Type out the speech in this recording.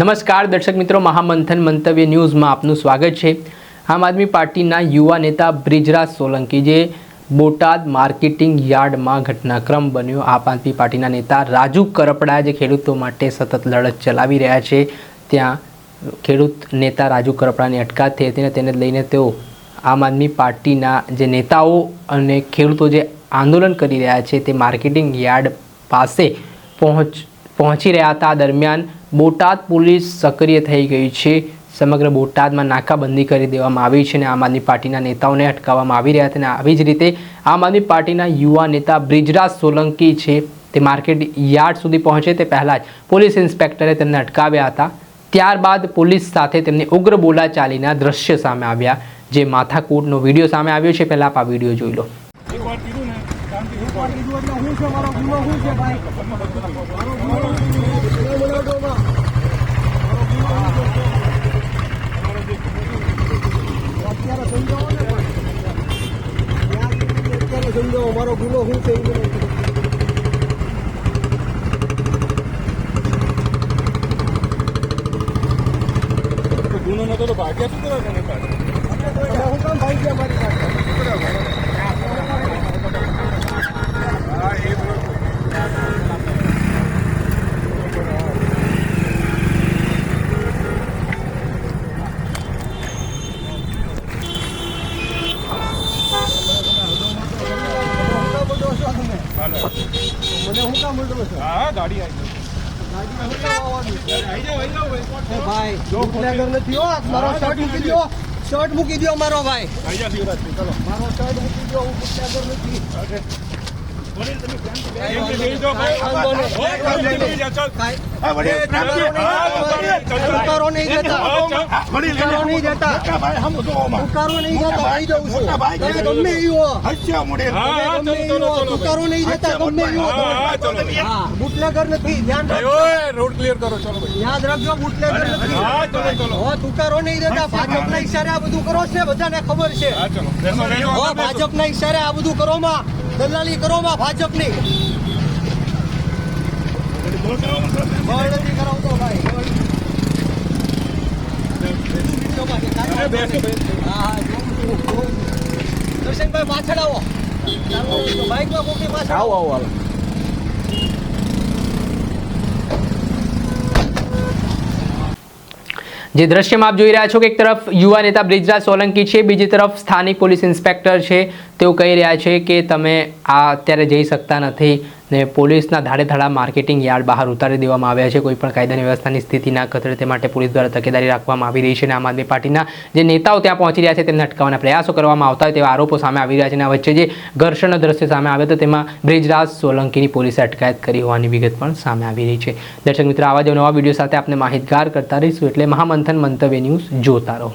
નમસ્કાર, દર્શક મિત્રો. મહામંથન મંતવ્ય ન્યૂઝમાં આપનું સ્વાગત છે. આમ આદમી પાર્ટીના યુવા નેતા બ્રિજરાજ સોલંકી જે બોટાદ માર્કેટિંગ યાર્ડમાં ઘટનાક્રમ બન્યો. આમ આદમી પાર્ટીના નેતા રાજુ કરપડા જે ખેડૂતો માટે સતત લડત ચલાવી રહ્યા છે, ત્યાં ખેડૂત નેતા રાજુ કરપડાની અટકાત થઈ હતી અને તેને લઈને તેઓ આમ આદમી પાર્ટીના જે નેતાઓ અને ખેડૂતો જે આંદોલન કરી રહ્યા છે તે માર્કેટિંગ યાર્ડ પાસે પહોંચ પહોંચી રહ્યા હતા. દરમિયાન બોટાદ પોલીસ સક્રિય થઈ ગઈ છે. સમગ્ર બોટાદમાં નાકાબંધી કરી દેવામાં આવી છે અને આમ આદમી પાર્ટીના નેતાઓને અટકાવવામાં આવી રહ્યા હતા અને આવી જ રીતે આમ આદમી પાર્ટીના યુવા નેતા બ્રિજરાજ સોલંકી છે તે માર્કેટ યાર્ડ સુધી પહોંચે. તે પહેલાં જ પોલીસ ઇન્સ્પેક્ટરે તેમને અટકાવ્યા હતા. ત્યારબાદ પોલીસ સાથે તેમની ઉગ્ર બોલાચાલીના દ્રશ્ય સામે આવ્યા, જે માથાકૂટનો વીડિયો સામે આવ્યો છે. પહેલાં આપ આ વીડિયો જોઈ લો એકવાર કીધું ને શાંતિ એકવાર કીધું એટલે હું છે મારો ગુનો શું છે ભાઈ મારો ગુનો શું છે? ગુનો બનાવજો માં. મારો ગુનો શું છે? અત્યારે સમજાવો ને ભાઈ. ત્યાં સુધી અત્યારે સમજાવો મારો ગુનો શું છે ગુનો નતો તો ભાગ્યા શું પાછો? તમે હું કામ ભાગ્યા મારી પાસે? હા, એ બરોબર. હું કામ બોલો છો તમે? હાલો. મને હું કામ બોલો છે? હા, ગાડી આવી ભાઈ. બુટલેગર નથી હો મારો શર્ટ મૂકી દો શર્ટ મૂકી દો મારો ભાઈ. મારો શર્ટ મૂકી દો હું બુટલેગર નથી. બુટલેગર નથી. રોડ ક્લિયર કરો ચલો. યાદ રાખજો બુટલેગર નથી તુકારો નહીં દેતા ભાજપના ઈશારે આ બધું કરો છે બધાને ખબર છે. ભાજપના ઈશારે આ બધું કરો માં દલાલી કરોમાં ભાજપની. દર્શનભાઈ પાછળ આવો. બાઈકમાં બાઇકમાં કોકની પાછળ આવો આવો. જે દ્રશ્યમાં આપ જોઈ રહ્યા છો કે એક તરફ યુવા નેતા બ્રિજરાજ સોલંકી છે, બીજી તરફ સ્થાનિક પોલીસ ઇન્સ્પેક્ટર છે. તેઓ કહી રહ્યા છે કે તમે આ અત્યારે જઈ શકતા નથી. ને પોલીસના ધાડે ધાડા માર્કેટિંગ યાર્ડ બહાર ઉતારી દેવામાં આવ્યા છે. કોઈ પણ કાયદાની વ્યવસ્થાની સ્થિતિ ના તે માટે પોલીસ દ્વારા તકેદારી રાખવામાં આવી રહી છે અને આમ આદમી પાર્ટીના જે નેતાઓ ત્યાં પહોંચી રહ્યા છે તેમને અટકાવવાના પ્રયાસો કરવામાં આવતા હોય તેવા આરોપો સામે આવી રહ્યા છે અને વચ્ચે જે ઘર્ષણનો દ્રશ્ય સામે આવ્યો હતો તેમાં બ્રિજરાજ સોલંકીની પોલીસે અટકાયત કરી હોવાની વિગત પણ સામે આવી રહી છે. દર્શક મિત્રો, આવા જ નવા વીડિયો સાથે આપણે માહિતગાર કરતા રહીશું. એટલે મહામંથન મંતવ્ય ન્યૂઝ જોતા રહો.